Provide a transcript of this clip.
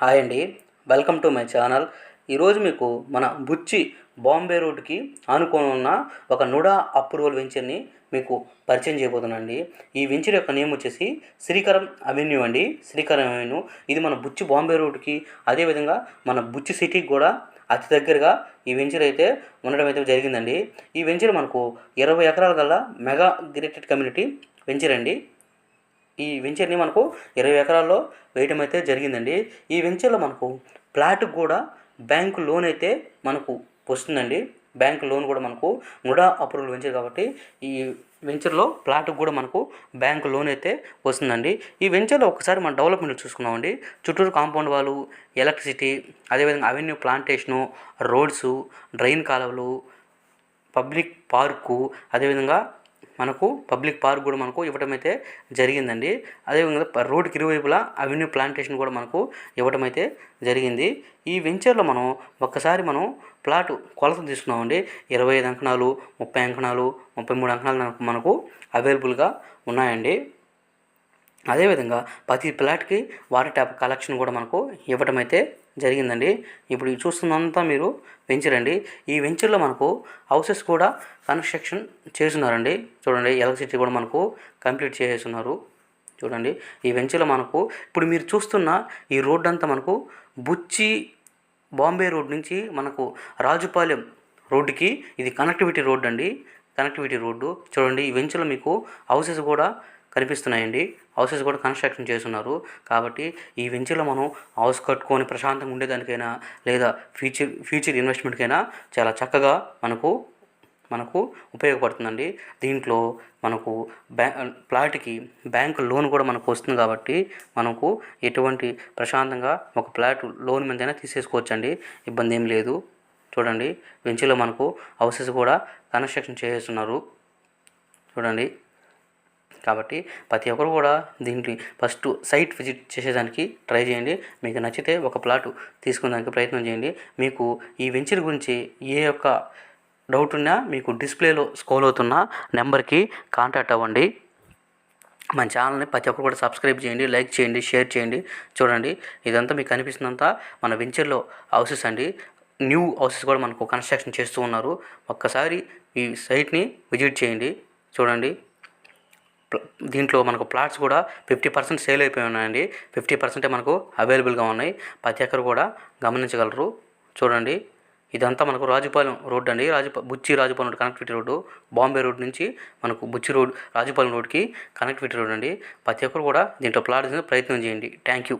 Hi అండి. Welcome to my channel. ఈరోజు మీకు మన బుచ్చి బాంబే రోడ్కి ఆనుకొని ఉన్న ఒక నుడా అప్రూవల్ వెంచర్ని మీకు పరిచయం చేయబోతున్నానండి. ఈ వెంచర్ యొక్క నేమ్ వచ్చేసి శ్రీకరం అవెన్యూ అండి. శ్రీకరం అవెన్యూ. ఇది మన బుచ్చి బాంబే రోడ్కి అదేవిధంగా మన బుచ్చి సిటీకి కూడా అతి దగ్గరగా ఈ వెంచర్ అయితే ఉండడం అయితే జరిగిందండి. ఈ వెంచర్ మనకు ఇరవై ఎకరాల గల్లా మెగా గ్రేటెడ్ కమ్యూనిటీ వెంచర్ అండి. ఈ వెంచర్ని మనకు ఇరవై ఎకరాల్లో వేయటం అయితే జరిగిందండి. ఈ వెంచర్లో మనకు ప్లాట్కి కూడా బ్యాంకు లోన్ అయితే మనకు వస్తుందండి. బ్యాంక్ లోన్ కూడా మనకు ముడా అప్రూవల్ వెంచర్ కాబట్టి ఈ వెంచర్లో ప్లాట్కి కూడా మనకు బ్యాంక్ లోన్ అయితే వస్తుందండి. ఈ వెంచర్లో ఒకసారి మనం డెవలప్మెంట్ చూసుకున్నామండి చుట్టూరు కాంపౌండ్ వాళ్ళు ఎలక్ట్రిసిటీ అదేవిధంగా అవెన్యూ ప్లాంటేషను రోడ్సు డ్రైన్ కాలువలు పబ్లిక్ పార్కు అదేవిధంగా మనకు పబ్లిక్ పార్క్ కూడా మనకు ఇవ్వడం అయితే జరిగిందండి. అదేవిధంగా రోడ్డుకి ఇరువైపులా అవెన్యూ ప్లాంటేషన్ కూడా మనకు ఇవ్వడం అయితే జరిగింది. ఈ వెంచర్లో మనం ఒక్కసారి మనం ప్లాట్ కొలత తీసుకున్నామండి. ఇరవై ఐదు అంకణాలు ముప్పై అంకణాలు ముప్పై మూడు అంకణాలు మనకు- మనకు అవైలబుల్గా ఉన్నాయండి. అదేవిధంగా ప్రతి ప్లాట్కి వాటర్ ట్యాప్ కలెక్షన్ కూడా మనకు ఇవ్వడం అయితే జరిగిందండి. ఇప్పుడు ఇది చూస్తున్నంతా మీరు వెంచర్ అండి ఈ వెంచర్లో మనకు హౌసెస్ కూడా కన్స్ట్రక్షన్ చేస్తున్నారండి. చూడండి ఎలక్ట్రిసిటీ కూడా మనకు కంప్లీట్ చేసేస్తున్నారు చూడండి ఈ వెంచర్లో మనకు ఇప్పుడు మీరు చూస్తున్న ఈ రోడ్ అంతా మనకు బుచ్చి బాంబే రోడ్ నుంచి మనకు రాజుపాలెం రోడ్డుకి ఇది కనెక్టివిటీ రోడ్ అండి కనెక్టివిటీ రోడ్డు. చూడండి ఈ వెంచర్లో మీకు హౌసెస్ కూడా కనిపిస్తున్నాయండి. హౌసెస్ కూడా కన్స్ట్రక్షన్ చేస్తున్నారు. కాబట్టి ఈ వెంచర్లో మనం హౌస్ కట్టుకొని ప్రశాంతంగా ఉండేదానికైనా లేదా ఫ్యూచర్ ఫ్యూచర్ ఇన్వెస్ట్మెంట్కైనా చాలా చక్కగా మనకు మనకు ఉపయోగపడుతుందండి. దీంట్లో మనకు బ్యా ప్లాట్కి బ్యాంకు లోన్ కూడా మనకు వస్తుంది కాబట్టి మనకు ఎటువంటి ప్రశాంతంగా ఒక ప్లాట్ లోన్ మీదైనా తీసేసుకోవచ్చండి. ఇబ్బంది ఏం లేదు. చూడండి వెంచర్లో మనకు హౌసెస్ కూడా కన్స్ట్రక్షన్ చేస్తున్నారు. చూడండి. కాబట్టి ప్రతి ఒక్కరు కూడా దీనికి ఫస్ట్ సైట్ విజిట్ చేసేదానికి ట్రై చేయండి. మీకు నచ్చితే ఒక ప్లాట్ తీసుకునేదానికి ప్రయత్నం చేయండి. మీకు ఈ వెంచర్ గురించి ఏ యొక్క డౌట్ ఉన్నా మీకు డిస్ప్లేలో స్కోల్ అవుతున్న నెంబర్కి కాంటాక్ట్ అవ్వండి. మన ఛానల్ని ప్రతి ఒక్కరు కూడా సబ్స్క్రైబ్ చేయండి లైక్ చేయండి షేర్ చేయండి. చూడండి ఇదంతా మీకు కనిపిస్తుందంతా మన వెంచర్లో హౌసెస్ అండి. న్యూ హౌసెస్ కూడా మనకు కన్స్ట్రక్షన్ చేస్తూ ఉన్నారు. ఒక్కసారి ఈ సైట్ని విజిట్ చేయండి. చూడండి. దీంట్లో మనకు ప్లాట్స్ కూడా ఫిఫ్టీ పర్సెంట్ సేల్ అయిపోయి ఉన్నాయండి. ఫిఫ్టీ పర్సెంటే మనకు అవైలబుల్గా ఉన్నాయి. ప్రతి ఒక్కరు కూడా గమనించగలరు. చూడండి. ఇదంతా మనకు రాజుపాలెం రోడ్ అండి. Raju Buchi Rajupalem road connectivity road. Bombay road నుంచి మనకు బుచ్చి రోడ్ రాజుపాలెం రోడ్కి కనెక్టివిటీ రోడ్ అండి. ప్రతి ఒక్కరు కూడా దీంట్లో ప్లాట్ ప్రయత్నం చేయండి. Thank you.